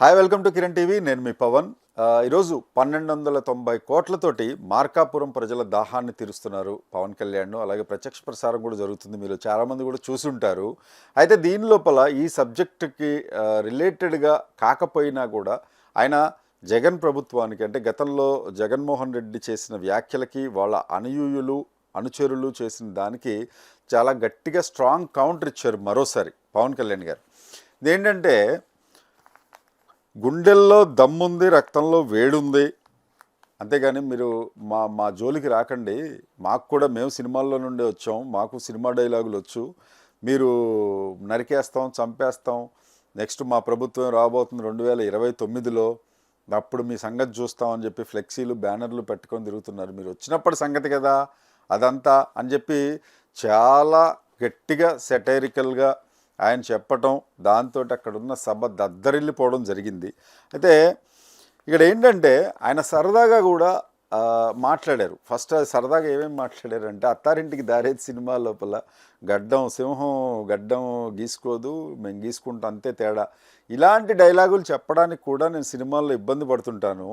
Hi welcome to Kiran TV నేను మీ పవన్. ఈరోజు పన్నెండు వందల తొంభై కోట్లతోటి మార్కాపురం ప్రజల దాహాన్ని తీరుస్తున్నారు పవన్ కళ్యాణ్. అలాగే ప్రత్యక్ష ప్రసారం కూడా జరుగుతుంది. మీరు చాలామంది కూడా చూసుంటారు అయితే దీని లోపల ఈ సబ్జెక్టుకి రిలేటెడ్గా కాకపోయినా కూడా ఆయన జగన్ ప్రభుత్వానికి అంటే గతంలో జగన్మోహన్ రెడ్డి చేసిన వ్యాఖ్యలకి వాళ్ళ అనుయూయులు అనుచరులు చేసిన దానికి చాలా గట్టిగా స్ట్రాంగ్ కౌంటర్ ఇచ్చారు మరోసారి పవన్ కళ్యాణ్ గారు. ఇదేంటంటే గుండెల్లో దమ్ముంది రక్తంలో వేడుంది. అంతేగాని మీరు మా మా జోలికి రాకండి. మాకు కూడా మేము సినిమాల్లో నుండి వచ్చాం. మాకు సినిమా డైలాగులు వచ్చు. మీరు నరికేస్తాం చంపేస్తాం. నెక్స్ట్ మా ప్రభుత్వం రాబోతుంది రెండు వేల ఇరవై తొమ్మిదిలో. అప్పుడు మీ సంగతి చూస్తాం అని చెప్పి ఫ్లెక్సీలు బ్యానర్లు పెట్టుకొని తిరుగుతున్నారు. మీరు వచ్చినప్పటి సంగతి కదా. అదంతా అని చెప్పి చాలా గట్టిగా సెటైరికల్గా ఆయన చెప్పటం దాంతో అక్కడ ఉన్న సభ దద్దరిల్లిపోవడం జరిగింది. అయితే ఇక్కడ ఏంటంటే ఆయన సరదాగా కూడా మాట్లాడారు. ఫస్ట్ సరదాగా ఏమేమి మాట్లాడారు అంటే అత్తారింటికి దారేది సినిమా లోపల గడ్డం సింహం గడ్డం గీసుకోదు మేము గీసుకుంటాం అంతే తేడా. ఇలాంటి డైలాగులు చెప్పడానికి కూడా నేను సినిమాల్లో ఇబ్బంది పడుతుంటాను.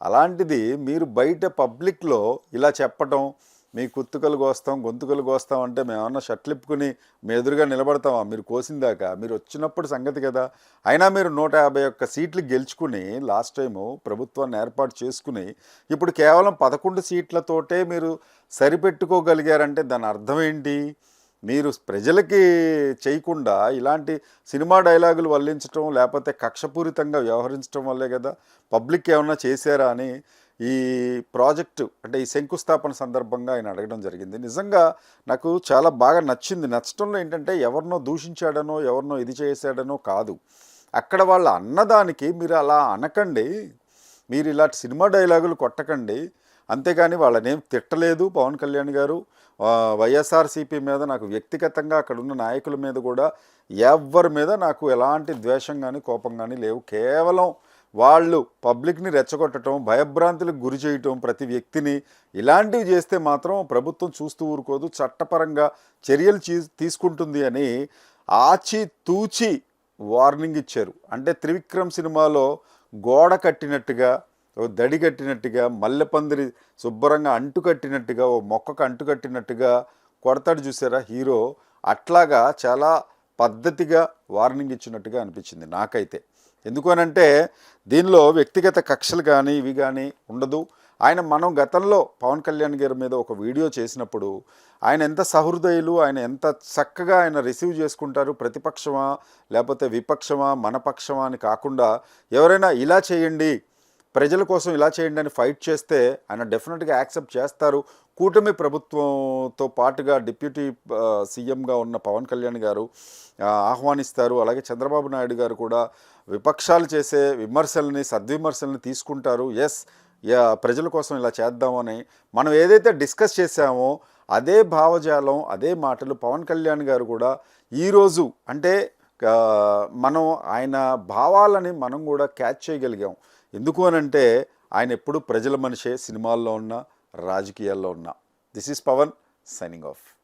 అలాంటిది మీరు బయట పబ్లిక్లో ఇలా చెప్పటం మీ కుత్తుకలు కోస్తాం గొంతుకలు కోస్తాం అంటే మేమన్నా షర్ట్లు ఇప్పుకుని మీ ఎదురుగా నిలబడతామా? మీరు కోసిందాక? మీరు వచ్చినప్పుడు సంగతి కదా. అయినా మీరు నూట యాభై ఒక్క సీట్లు గెలుచుకుని లాస్ట్ టైము ప్రభుత్వాన్ని ఏర్పాటు చేసుకుని ఇప్పుడు కేవలం పదకొండు సీట్లతోటే మీరు సరిపెట్టుకోగలిగారంటే దాని అర్థం ఏంటి? మీరు ప్రజలకి చేయకుండా ఇలాంటి సినిమా డైలాగులు వల్లించడం లేకపోతే కక్షపూరితంగా వ్యవహరించడం వల్లే కదా పబ్లిక్ ఏమన్నా చేశారా అని ఈ ప్రాజెక్టు అంటే ఈ శంకుస్థాపన సందర్భంగా ఆయన అడగడం జరిగింది. నిజంగా నాకు చాలా బాగా నచ్చింది. నచ్చటంలో ఏంటంటే ఎవరినో దూషించాడనో ఎవరినో ఇది చేశాడనో కాదు. అక్కడ వాళ్ళ అన్నదానికి మీరు అలా అనకండి. మీరు ఇలాంటి సినిమా డైలాగులు కొట్టకండి. అంతేగాని వాళ్ళనేం తిట్టలేదు పవన్ కళ్యాణ్ గారు. వైఎస్ఆర్సీపీ మీద నాకు వ్యక్తిగతంగా అక్కడ ఉన్న నాయకుల మీద కూడా ఎవరి మీద నాకు ఎలాంటి ద్వేషం కానీ కోపం కానీ లేవు. కేవలం వాళ్ళు పబ్లిక్ని రెచ్చగొట్టడం భయభ్రాంతులకు గురి చేయటం ప్రతి వ్యక్తిని ఇలాంటివి చేస్తే మాత్రం ప్రభుత్వం చూస్తూ ఊరుకోదు చట్టపరంగా చర్యలు తీసుకుంటుంది అని ఆచి తూచి వార్నింగ్ ఇచ్చారు. అంటే త్రివిక్రమ్ సినిమాలో గోడ కట్టినట్టుగా ఓ దడి కట్టినట్టుగా మల్లెపందిరి శుభ్రంగా అంటు కట్టినట్టుగా ఓ మొక్కకు అంటు కట్టినట్టుగా కొడతాడు చూసారా హీరో. అట్లాగా చాలా పద్ధతిగా వార్నింగ్ ఇచ్చినట్టుగా అనిపించింది నాకైతే. ఎందుకనంటే దీనిలో వ్యక్తిగత కక్షలు కానీ ఇవి కానీ ఉండదు. ఆయన మనం గతంలో పవన్ కళ్యాణ్ గారి మీద ఒక వీడియో చేసినప్పుడు ఆయన ఎంత సహృదయులు ఆయన ఎంత చక్కగా ఆయన రిసీవ్ చేసుకుంటారు ప్రతిపక్షమా లేకపోతే విపక్షమా మన పక్షమా అని కాకుండా ఎవరైనా ఇలా చేయండి ప్రజల కోసం ఇలా చేయండి అని ఫైట్ చేస్తే ఆయన డెఫినెట్గా యాక్సెప్ట్ చేస్తారు. కూటమి ప్రభుత్వంతో పాటుగా డిప్యూటీ సీఎంగా ఉన్న పవన్ కళ్యాణ్ గారు ఆహ్వానిస్తారు. అలాగే చంద్రబాబు నాయుడు గారు కూడా విపక్షాలు చేసే విమర్శల్ని సద్విమర్శల్ని తీసుకుంటారు. ఎస్ యా ప్రజల కోసం ఇలా చేద్దామని మనం ఏదైతే డిస్కస్ చేశామో అదే భావజాలం అదే మాటలు పవన్ కళ్యాణ్ గారు కూడా ఈరోజు అంటే మనం ఆయన భావాలని మనం కూడా క్యాచ్ చేయగలిగాం. ఎందుకు అనంటే ఆయన ఎప్పుడు ప్రజల మనిషే సినిమాల్లో ఉన్న రాజకీయాల్లో ఉన్న. This is Pavan signing off